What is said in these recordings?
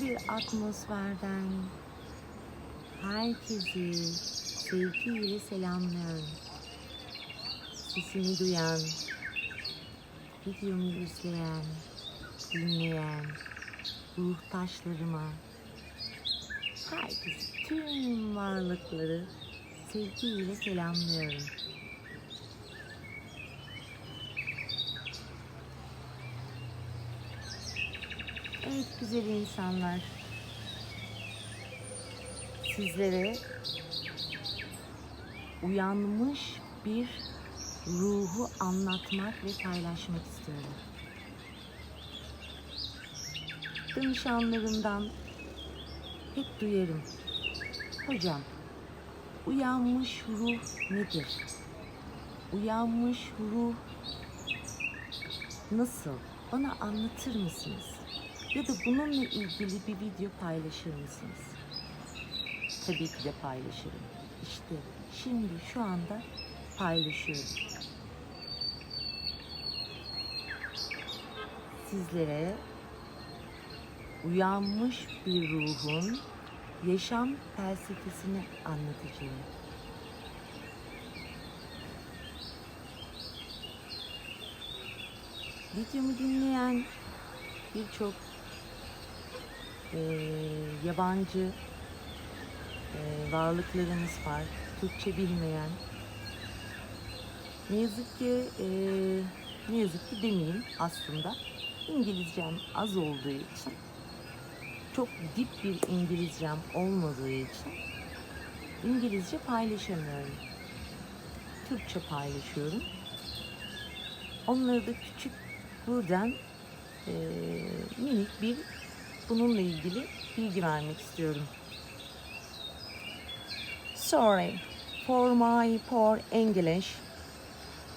bir atmosferden herkesi sevgiyle selamlıyorum. Sesimi duyan, videomu izleyen, dinleyen, ruhtaşlarıma, herkes, tüm varlıkları sevgiyle selamlıyorum. Evet güzel insanlar. Sizlere uyanmış bir ruhu anlatmak ve paylaşmak istiyorum. Danışanlarımdan hep duyarım. Hocam, uyanmış ruh nedir? Uyanmış ruh nasıl? Bana anlatır mısınız? Ya da bununla ilgili bir video paylaşır mısınız? Tabii ki de paylaşırım. İşte şimdi şu anda paylaşıyorum. Sizlere uyanmış bir ruhun yaşam felsefesini anlatacağım. Videomu dinleyen birçok eee, yabancı eee, varlıklarımız var. Türkçe bilmeyen. Ne yazık ki eee, ne yazık ki demeyeyim aslında. İngilizcem az olduğu için çok dip bir İngilizcem olmadığı için İngilizce paylaşamıyorum. Türkçe paylaşıyorum. Onları da küçük buradan eee, minik bir bununla ilgili bilgi vermek istiyorum. Sorry for my poor English.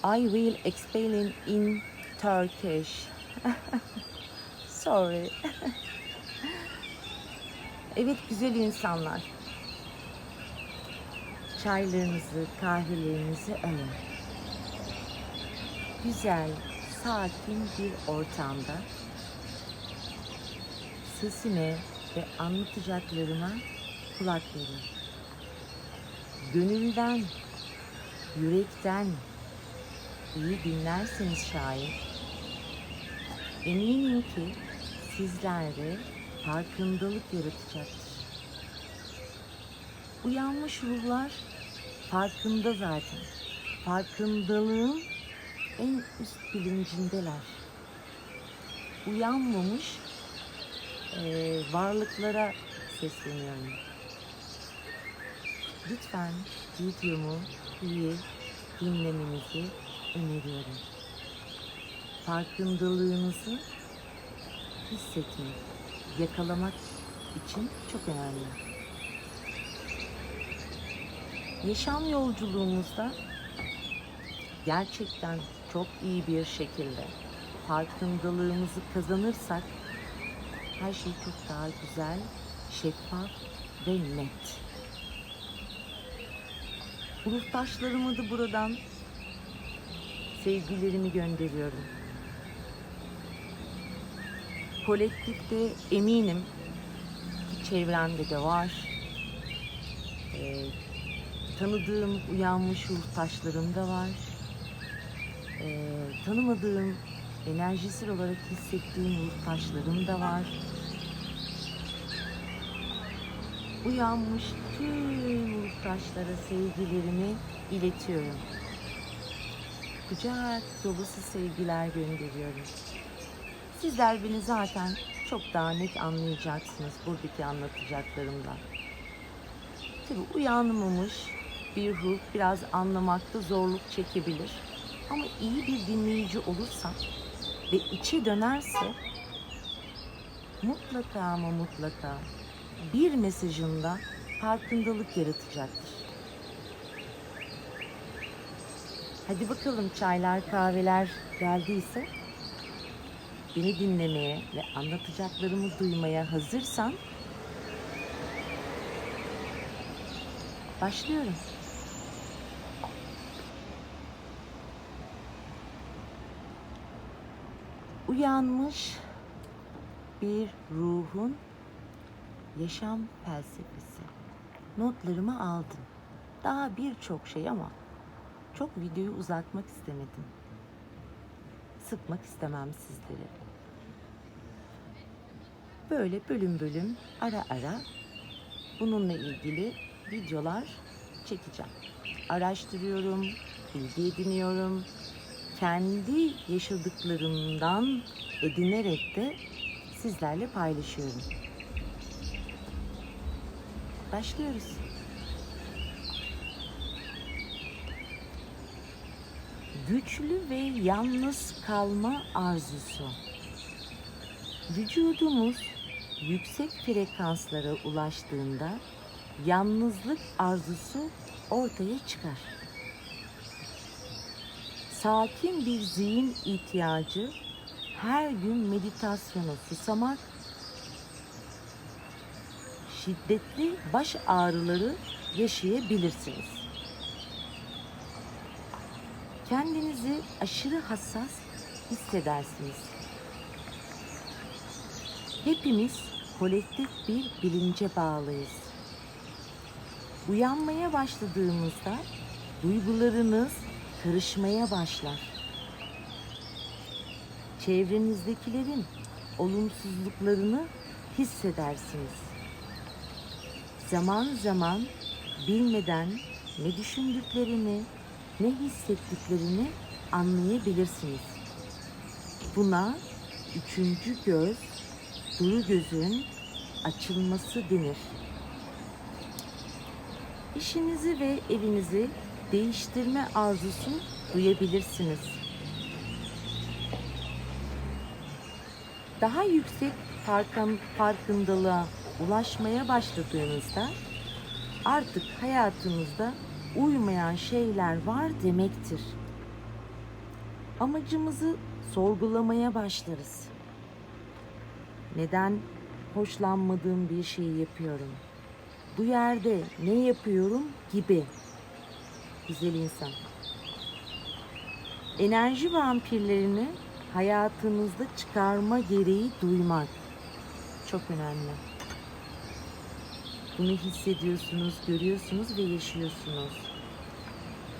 I will explain in Turkish. Sorry. evet güzel insanlar. Çaylarınızı, kahvelerinizi alın. Güzel, sakin bir ortamda sesime ve anlatacaklarıma kulak verin. Gönülden, yürekten iyi dinlerseniz şayet eminim ki sizlerde farkındalık yaratacaktır. Uyanmış ruhlar farkında zaten. Farkındalığın en üst bilincindeler. Uyanmamış eee, varlıklara sesleniyorum. Lütfen videomu iyi dinlemenizi öneriyorum. Farkındalığınızı hissetmek, yakalamak için çok önemli. Yaşam yolculuğumuzda gerçekten çok iyi bir şekilde farkındalığımızı kazanırsak her şey çok daha güzel, şeffaf ve net. Ruhtaşlarıma da buradan sevgilerimi gönderiyorum. Kolektifte eminim ki çevremde de var. Ee, tanıdığım uyanmış ruhtaşlarım da var. Ee, tanımadığım enerjisel olarak hissettiğim ruhtaşlarım da var. Uyanmış tüm ruhtaşlara sevgilerimi iletiyorum. Kucak dolusu sevgiler gönderiyorum. Sizler beni zaten çok daha net anlayacaksınız buradaki anlatacaklarımdan. Tabii uyanmamış bir ruh biraz anlamakta zorluk çekebilir. Ama iyi bir dinleyici olursa ve içe dönerse mutlaka ama mutlaka bir mesajında farkındalık yaratacaktır. Hadi bakalım çaylar, kahveler geldiyse beni dinlemeye ve anlatacaklarımı duymaya hazırsan başlıyorum. Uyanmış bir ruhun yaşam felsefesi. Notlarımı aldım. Daha birçok şey ama çok videoyu uzatmak istemedim. Sıkmak istemem sizleri. Böyle bölüm bölüm ara ara bununla ilgili videolar çekeceğim. Araştırıyorum, bilgi ediniyorum. Kendi yaşadıklarımdan edinerek de sizlerle paylaşıyorum. Başlıyoruz. Güçlü ve yalnız kalma arzusu. Vücudumuz yüksek frekanslara ulaştığında yalnızlık arzusu ortaya çıkar. Sakin bir zihin ihtiyacı her gün meditasyona susamak, şiddetli baş ağrıları yaşayabilirsiniz. Kendinizi aşırı hassas hissedersiniz. Hepimiz kolektif bir bilince bağlıyız. Uyanmaya başladığımızda duygularınız karışmaya başlar. Çevrenizdekilerin olumsuzluklarını hissedersiniz. Zaman zaman bilmeden ne düşündüklerini, ne hissettiklerini anlayabilirsiniz. Buna üçüncü göz, duru gözün açılması denir. İşinizi ve evinizi değiştirme arzusu duyabilirsiniz. Daha yüksek farkın, farkındalığa ulaşmaya başladığınızda artık hayatınızda uymayan şeyler var demektir. Amacımızı sorgulamaya başlarız. Neden hoşlanmadığım bir şeyi yapıyorum? Bu yerde ne yapıyorum gibi. Güzel insan. Enerji vampirlerini hayatınızda çıkarma gereği duymak çok önemli. Bunu hissediyorsunuz, görüyorsunuz ve yaşıyorsunuz.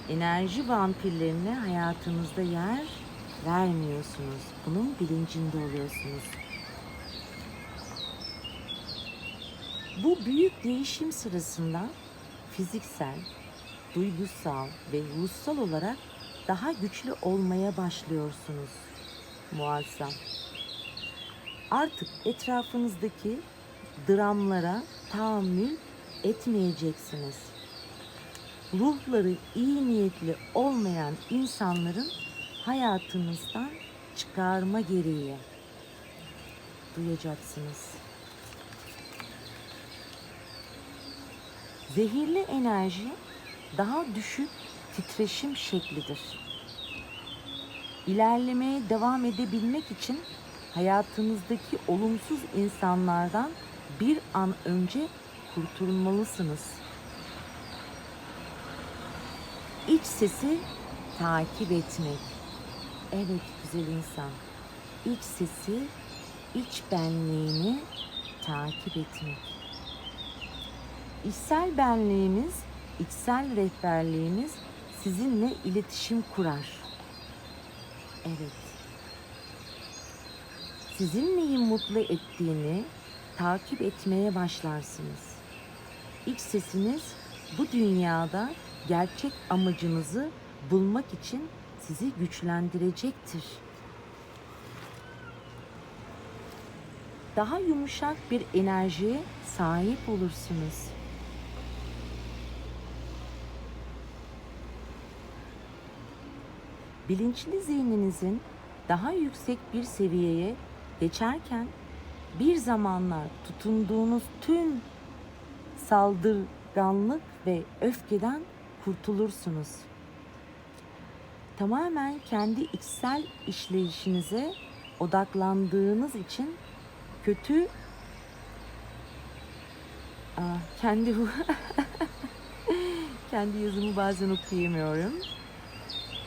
Enerji vampirlerine hayatınızda yer vermiyorsunuz. Bunun bilincinde oluyorsunuz. Bu büyük değişim sırasında fiziksel, duygusal ve ruhsal olarak daha güçlü olmaya başlıyorsunuz. Muazzam. Artık etrafınızdaki dramlara tahammül etmeyeceksiniz. Ruhları iyi niyetli olmayan insanların hayatınızdan çıkarma gereği duyacaksınız. Zehirli enerji daha düşük titreşim şeklidir. İlerlemeye devam edebilmek için hayatınızdaki olumsuz insanlardan bir an önce kurtulmalısınız. İç sesi takip etmek. Evet güzel insan. İç sesi, iç benliğini takip etmek. İçsel benliğiniz, içsel rehberliğiniz sizinle iletişim kurar. Evet. Sizin neyi mutlu ettiğini takip etmeye başlarsınız. İç sesiniz bu dünyada gerçek amacınızı bulmak için sizi güçlendirecektir. Daha yumuşak bir enerjiye sahip olursunuz. Bilinçli zihninizin daha yüksek bir seviyeye geçerken bir zamanlar tutunduğunuz tüm saldırganlık ve öfkeden kurtulursunuz. Tamamen kendi içsel işleyişinize odaklandığınız için kötü Aa, kendi kendi yazımı bazen okuyamıyorum.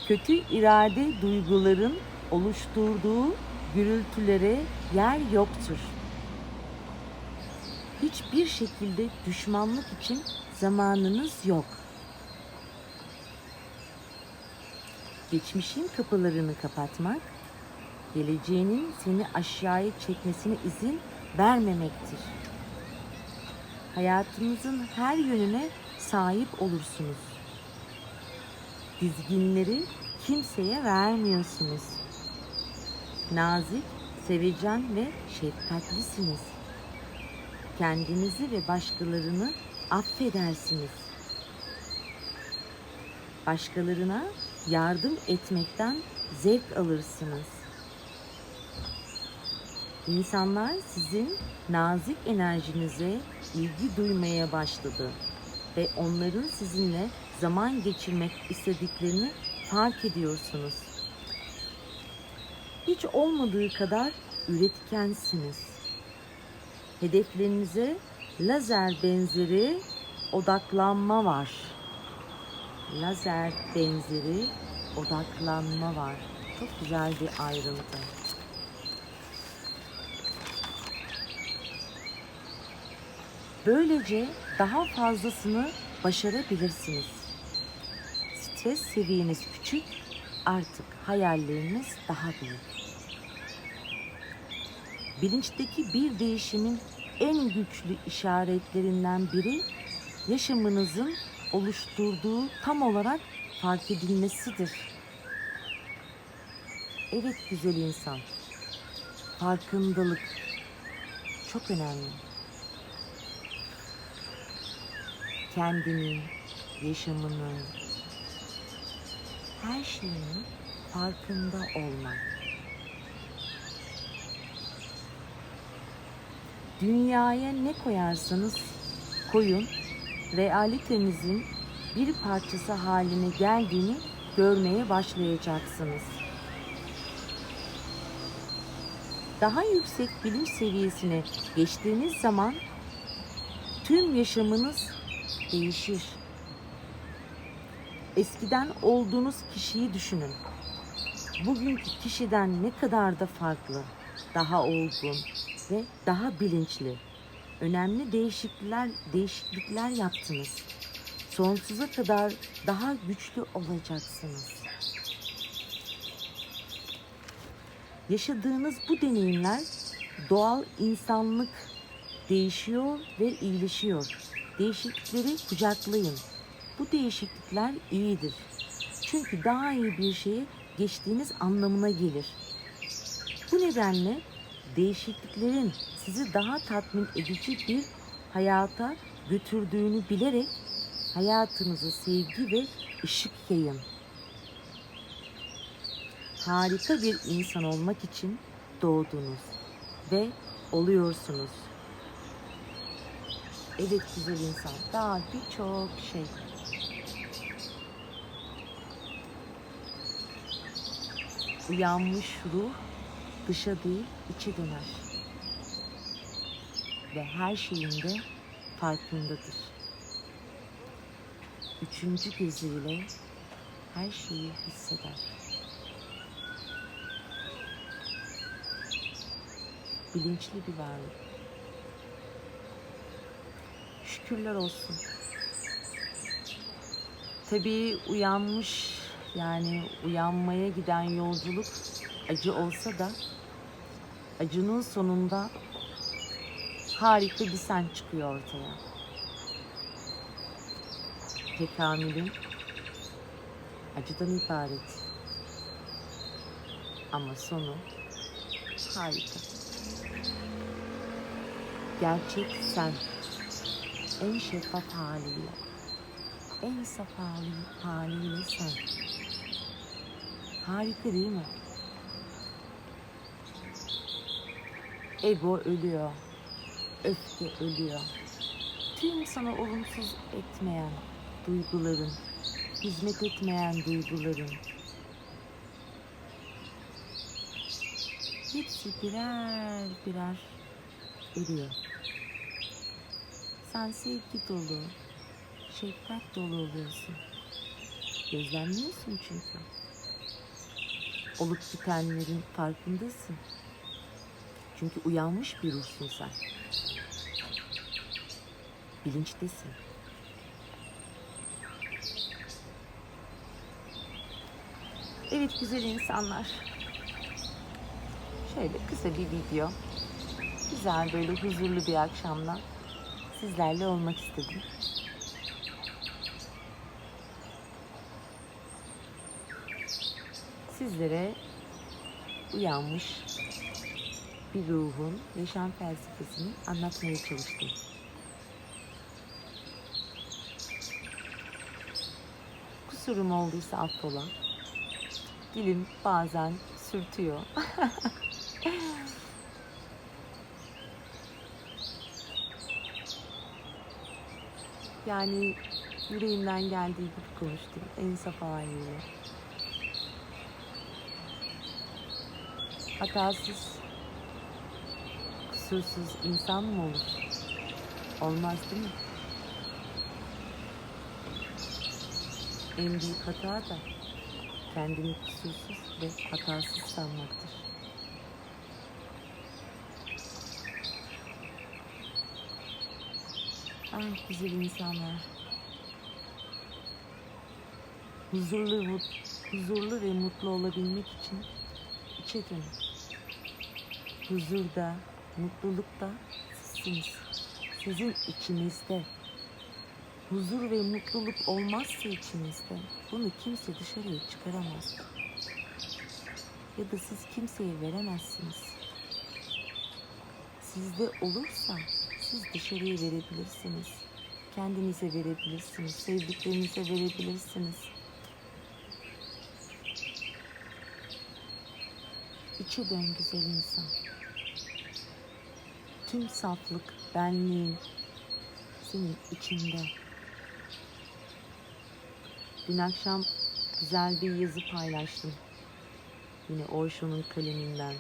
Kötü irade duyguların oluşturduğu gürültülere yer yoktur. hiçbir şekilde düşmanlık için zamanınız yok. Geçmişin kapılarını kapatmak, geleceğinin seni aşağıya çekmesine izin vermemektir. Hayatınızın her yönüne sahip olursunuz. Dizginleri kimseye vermiyorsunuz. Nazik, sevecen ve şefkatlisiniz. Kendinizi ve başkalarını affedersiniz. Başkalarına yardım etmekten zevk alırsınız. İnsanlar sizin nazik enerjinize ilgi duymaya başladı ve onların sizinle zaman geçirmek istediklerini fark ediyorsunuz. Hiç olmadığı kadar üretkensiniz. Hedeflerinize lazer benzeri odaklanma var. Lazer benzeri odaklanma var. Çok güzel bir ayrıntı. Böylece daha fazlasını başarabilirsiniz. Stres seviyeniz küçük, artık hayalleriniz daha büyük. Bilinçteki bir değişimin en güçlü işaretlerinden biri yaşamınızın oluşturduğu tam olarak fark edilmesidir. Evet güzel insan. Farkındalık çok önemli. Kendinin, yaşamının, her şeyin farkında olmak. Dünyaya ne koyarsanız koyun, realitenizin bir parçası haline geldiğini görmeye başlayacaksınız. Daha yüksek bilinç seviyesine geçtiğiniz zaman tüm yaşamınız değişir. Eskiden olduğunuz kişiyi düşünün. Bugünkü kişiden ne kadar da farklı, daha olgun ve daha bilinçli. Önemli değişiklikler değişiklikler yaptınız. Sonsuza kadar daha güçlü olacaksınız. Yaşadığınız bu deneyimler doğal insanlık değişiyor ve iyileşiyor. Değişiklikleri kucaklayın. Bu değişiklikler iyidir. Çünkü daha iyi bir şeye geçtiğiniz anlamına gelir. Bu nedenle değişikliklerin sizi daha tatmin edici bir hayata götürdüğünü bilerek hayatınıza sevgi ve ışık yayın. Harika bir insan olmak için doğdunuz ve oluyorsunuz. Evet güzel insan. Daha birçok şey. Uyanmış ruh dışa değil içe döner. Ve her şeyin de farkındadır. Üçüncü gözüyle her şeyi hisseder. Bilinçli bir varlık. Şükürler olsun. Tabii uyanmış yani uyanmaya giden yolculuk acı olsa da acının sonunda harika bir sen çıkıyor ortaya. Tekamülün acıdan ibaret. Ama sonu harika. Gerçek sen en şeffaf haliyle, en saf hali- haliyle sen. Harika değil mi? Ego ölüyor, öfke ölüyor. Tüm sana olumsuz etmeyen duyguların, hizmet etmeyen duyguların hepsi birer birer ölüyor. Sen sevgi dolu, şefkat dolu oluyorsun. Gözlemliyorsun çünkü. Olup bitenlerin farkındasın. Çünkü uyanmış bir ruhsun sen. bilinçtesin. Evet güzel insanlar. Şöyle kısa bir video. Güzel böyle huzurlu bir akşamda sizlerle olmak istedim. Sizlere uyanmış bir ruhun yaşam felsefesini anlatmaya çalıştım. Kusurum olduysa affola. Dilim bazen sürtüyor. yani yüreğimden geldiği gibi konuştum. En saf haliyle. Hatasız, kusursuz insan mı olur? Olmaz değil mi? En büyük hata da kendini kusursuz ve hatasız sanmaktır. Ay güzel insanlar. Huzurlu, huzurlu ve mutlu olabilmek için içe dönün. Huzurda, mutlulukta sizsiniz. Sizin içinizde. Huzur ve mutluluk olmazsa içinizde bunu kimse dışarıya çıkaramaz. Ya da siz kimseye veremezsiniz. Sizde olursa siz dışarıya verebilirsiniz. Kendinize verebilirsiniz. Sevdiklerinize verebilirsiniz. İçe dön güzel insan. Tüm saflık, benliğin senin içinde. Dün akşam güzel bir yazı paylaştım. Yine Osho'nun kaleminden.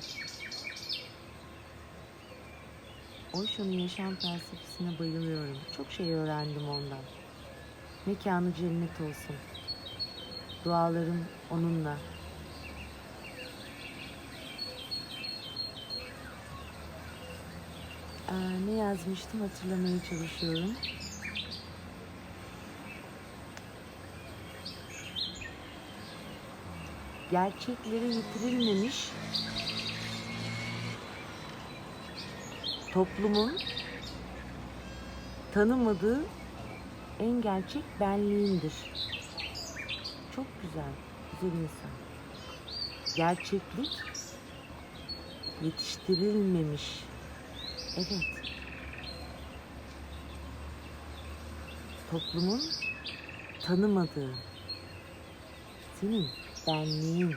Osho'nun yaşam felsefesine bayılıyorum. Çok şey öğrendim ondan. Mekanı cennet olsun. Dualarım onunla. Aa, ne yazmıştım hatırlamaya çalışıyorum. Gerçekleri yitirilmemiş toplumun tanımadığı en gerçek benliğindir. Çok güzel, güzel insan. Gerçeklik yetiştirilmemiş. Evet. Toplumun tanımadığı senin benliğin.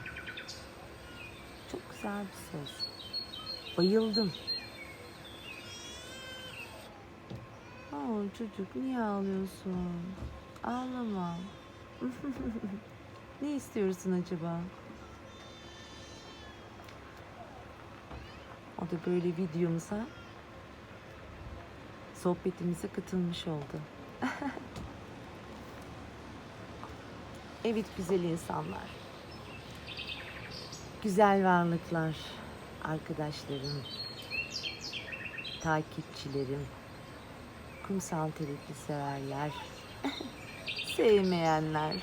Çok güzel bir söz. Bayıldım. Aa, çocuk niye ağlıyorsun? Ağlama. ne istiyorsun acaba? O da böyle videomuza sohbetimize katılmış oldu. evet güzel insanlar. Güzel varlıklar, arkadaşlarım, takipçilerim, kumsal terapi severler, sevmeyenler.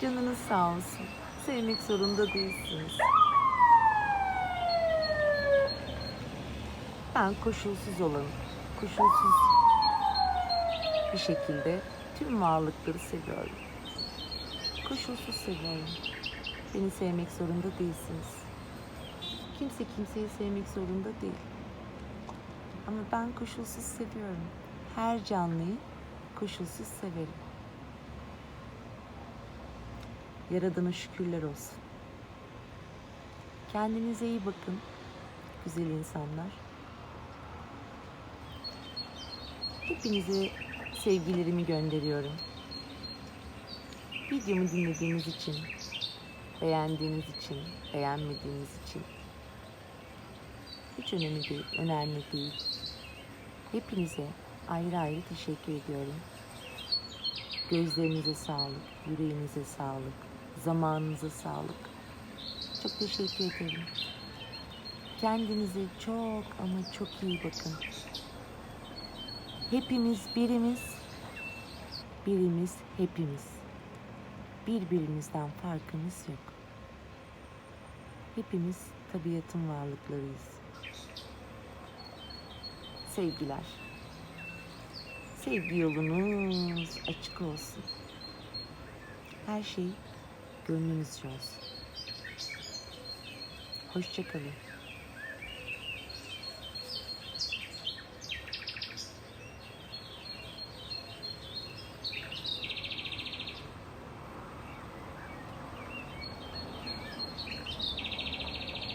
Canınız sağ olsun. Sevmek zorunda değilsiniz. Ben koşulsuz olanım. Koşulsuz bir şekilde tüm varlıkları seviyorum. Koşulsuz seviyorum. Beni sevmek zorunda değilsiniz. Kimse kimseyi sevmek zorunda değil. Ama ben koşulsuz seviyorum. Her canlıyı koşulsuz severim. Yaradana şükürler olsun. Kendinize iyi bakın. Güzel insanlar. Hepinize sevgilerimi gönderiyorum. Videomu dinlediğiniz için, beğendiğiniz için, beğenmediğiniz için hiç önemli değil, önemli değil. Hepinize ayrı ayrı teşekkür ediyorum. Gözlerinize sağlık, yüreğinize sağlık, zamanınıza sağlık. Çok teşekkür ederim. Kendinize çok ama çok iyi bakın. Hepimiz birimiz, birimiz hepimiz. Birbirimizden farkımız yok. Hepimiz tabiatın varlıklarıyız. Sevgiler. Sevgi yolunuz açık olsun. Her şey gönlünüzce olsun. Hoşçakalın.